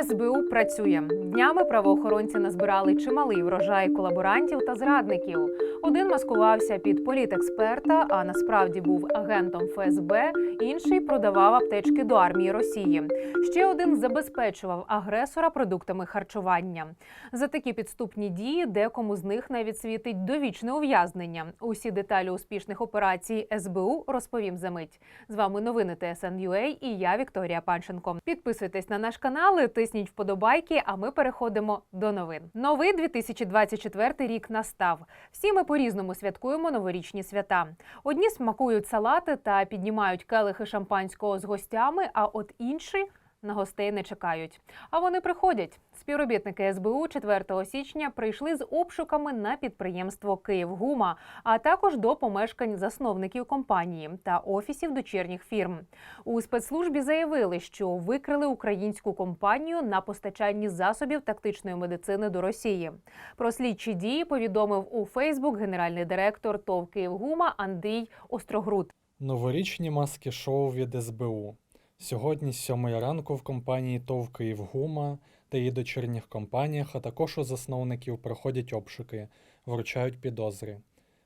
СБУ працює днями. Правоохоронці назбирали чималий врожай колаборантів та зрадників. Один маскувався під політексперта, а насправді був агентом ФСБ. Інший продавав аптечки до армії Росії. Ще один забезпечував агресора продуктами харчування. За такі підступні дії декому з них навіть світить довічне ув'язнення. Усі деталі успішних операцій СБУ розповім за мить. З вами новини ТСН.UA і я Вікторія Панченко. Підписуйтесь на наш канал, тисніть вподобайки. А ми переходимо до новин. Новий 2024 рік настав. Всі ми по-різному святкуємо новорічні свята. Одні смакують салати та піднімають келихи шампанського з гостями, а от інші на гостей не чекають. А вони приходять. Співробітники СБУ 4 січня прийшли з обшуками на підприємство Київгума, а також до помешкань засновників компанії та офісів дочірніх фірм. У спецслужбі заявили, що викрили українську компанію на постачанні засобів тактичної медицини до Росії. Про слідчі дії повідомив у Фейсбук генеральний директор ТОВ Київгума Андрій Острогруд. Новорічні маски шоу від СБУ. Сьогодні з сьомої ранку в компанії ТОВ «Київгума» та її дочірніх компаніях, а також у засновників проходять обшуки, вручають підозри.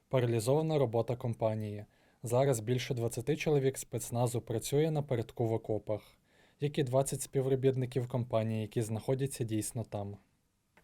Паралізована робота компанії. Зараз більше 20 чоловік спецназу працює напередку в окопах, як і 20 співробітників компанії, які знаходяться дійсно там.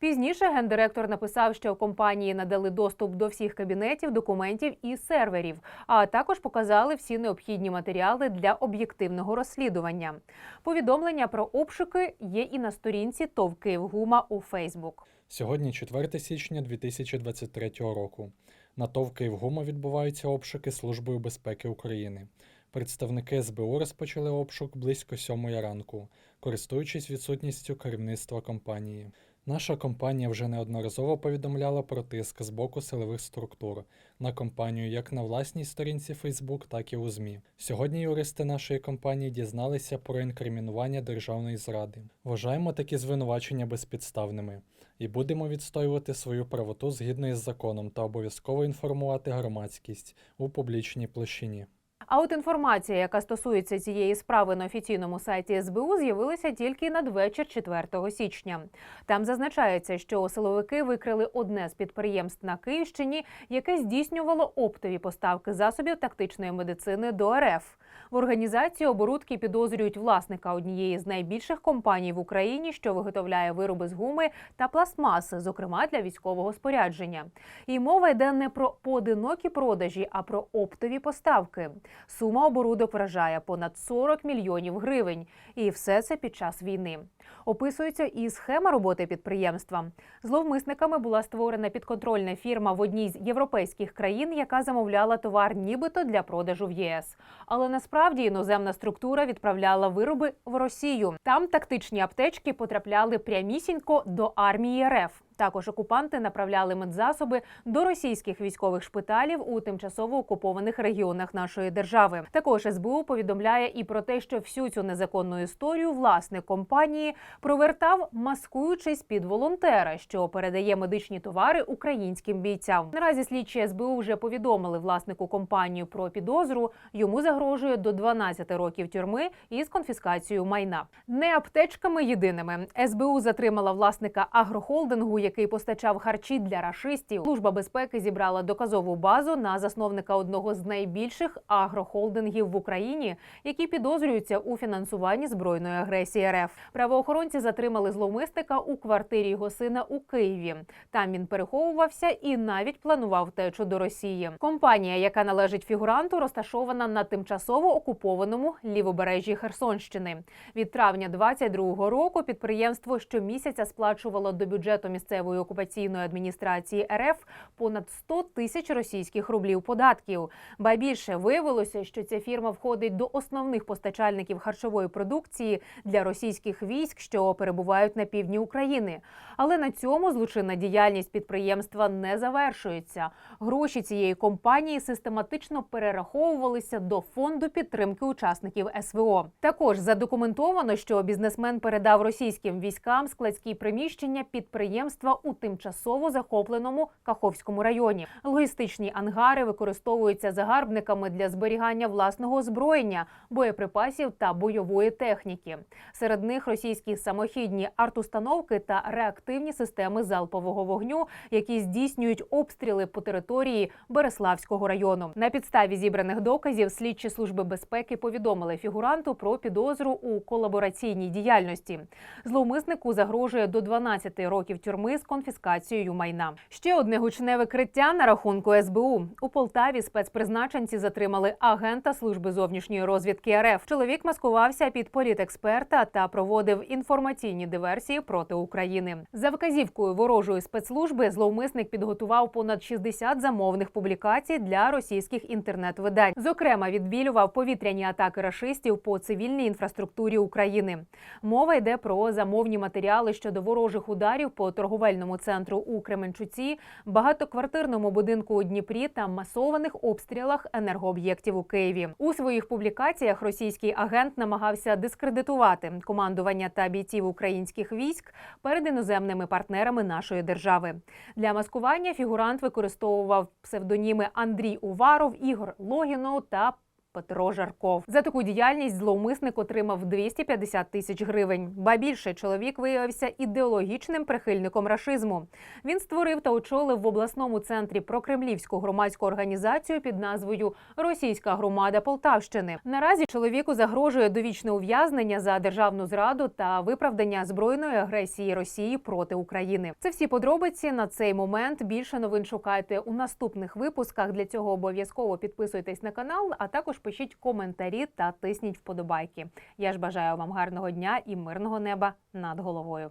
Пізніше гендиректор написав, що компанії надали доступ до всіх кабінетів, документів і серверів, а також показали всі необхідні матеріали для об'єктивного розслідування. Повідомлення про обшуки є і на сторінці ТОВ «Київгума» у Фейсбук. Сьогодні 4 січня 2023 року. На ТОВ «Київгума» відбуваються обшуки Службою безпеки України. Представники СБУ розпочали обшук близько 7 ранку, користуючись відсутністю керівництва компанії. Наша компанія вже неодноразово повідомляла про тиск з боку силових структур на компанію як на власній сторінці Facebook, так і у ЗМІ. Сьогодні юристи нашої компанії дізналися про інкримінування державної зради. Вважаємо такі звинувачення безпідставними і будемо відстоювати свою правоту згідно із законом та обов'язково інформувати громадськість у публічній площині. А от інформація, яка стосується цієї справи на офіційному сайті СБУ, з'явилася тільки надвечір 4 січня. Там зазначається, що силовики викрили одне з підприємств на Київщині, яке здійснювало оптові поставки засобів тактичної медицини до РФ. В організації оборудки підозрюють власника однієї з найбільших компаній в Україні, що виготовляє вироби з гуми та пластмаси, зокрема для військового спорядження. І мова йде не про поодинокі продажі, а про оптові поставки. Сума оборудок вражає понад 40 мільйонів гривень, і все це під час війни. Описується і схема роботи підприємства. Зловмисниками була створена підконтрольна фірма в одній з європейських країн, яка замовляла товар, нібито для продажу в ЄС. Але насправді іноземна структура відправляла вироби в Росію. Там тактичні аптечки потрапляли прямісінько до армії РФ. Також окупанти направляли медзасоби до російських військових шпиталів у тимчасово окупованих регіонах нашої держави. Також СБУ повідомляє і про те, що всю цю незаконну історію власник компанії провертав, маскуючись під волонтера, що передає медичні товари українським бійцям. Наразі слідчі СБУ вже повідомили власнику компанію про підозру. Йому загрожує до 12 років тюрми із конфіскацією майна. Не аптечками єдиними СБУ затримала власника агрохолдингу, постачав харчі для рашистів. Служба безпеки зібрала доказову базу на засновника одного з найбільших агрохолдингів в Україні, які підозрюються у фінансуванні збройної агресії РФ. Правоохоронці затримали зловмисника у квартирі його сина у Києві. Там він переховувався і навіть планував втечу до Росії. Компанія, яка належить фігуранту, розташована на тимчасово окупованому лівобережжі Херсонщини. Від травня 22-го року підприємство щомісяця сплачувало до бюджету місцевої окупаційної адміністрації РФ понад 100 тисяч російських рублів податків. Ба більше виявилося, що ця фірма входить до основних постачальників харчової продукції для російських військ, що перебувають на півдні України. Але на цьому злочинна діяльність підприємства не завершується. Гроші цієї компанії систематично перераховувалися до фонду підтримки учасників СВО. Також задокументовано, що бізнесмен передав російським військам складські приміщення підприємства підприємства у тимчасово захопленому Каховському районі. Логістичні ангари використовуються загарбниками для зберігання власного озброєння, боєприпасів та бойової техніки. Серед них російські самохідні артустановки та реактивні системи залпового вогню, які здійснюють обстріли по території Береславського району. На підставі зібраних доказів слідчі служби безпеки повідомили фігуранту про підозру у колабораційній діяльності. Зловмиснику загрожує до 12 років тюрми з конфіскацією майна. Ще одне гучне викриття на рахунку СБУ у Полтаві. Спецпризначенці затримали агента служби зовнішньої розвідки РФ. Чоловік маскувався під політексперта та проводив інформаційні диверсії проти України. За вказівкою ворожої спецслужби зловмисник підготував понад 60 замовних публікацій для російських інтернет-видань. Зокрема, відбілював повітряні атаки рашистів по цивільній інфраструктурі України. Мова йде про замовні матеріали щодо ворожих ударів по торговельному центру у Кременчуці, багатоквартирному будинку у Дніпрі та масованих обстрілах енергооб'єктів у Києві. У своїх публікаціях російський агент намагався дискредитувати командування та бійців українських військ перед іноземними партнерами нашої держави. Для маскування фігурант використовував псевдоніми Андрій Уваров, Ігор Логінов та Петро Жарков. За таку діяльність зловмисник отримав 250 тисяч гривень. Ба більше чоловік виявився ідеологічним прихильником рашизму. Він створив та очолив в обласному центрі прокремлівську громадську організацію під назвою Російська громада Полтавщини. Наразі чоловіку загрожує довічне ув'язнення за державну зраду та виправдання збройної агресії Росії проти України. Це всі подробиці на цей момент. Більше новин шукайте у наступних випусках. Для цього обов'язково підписуйтесь на канал, а також пишіть коментарі та тисніть вподобайки. Я ж бажаю вам гарного дня і мирного неба над головою.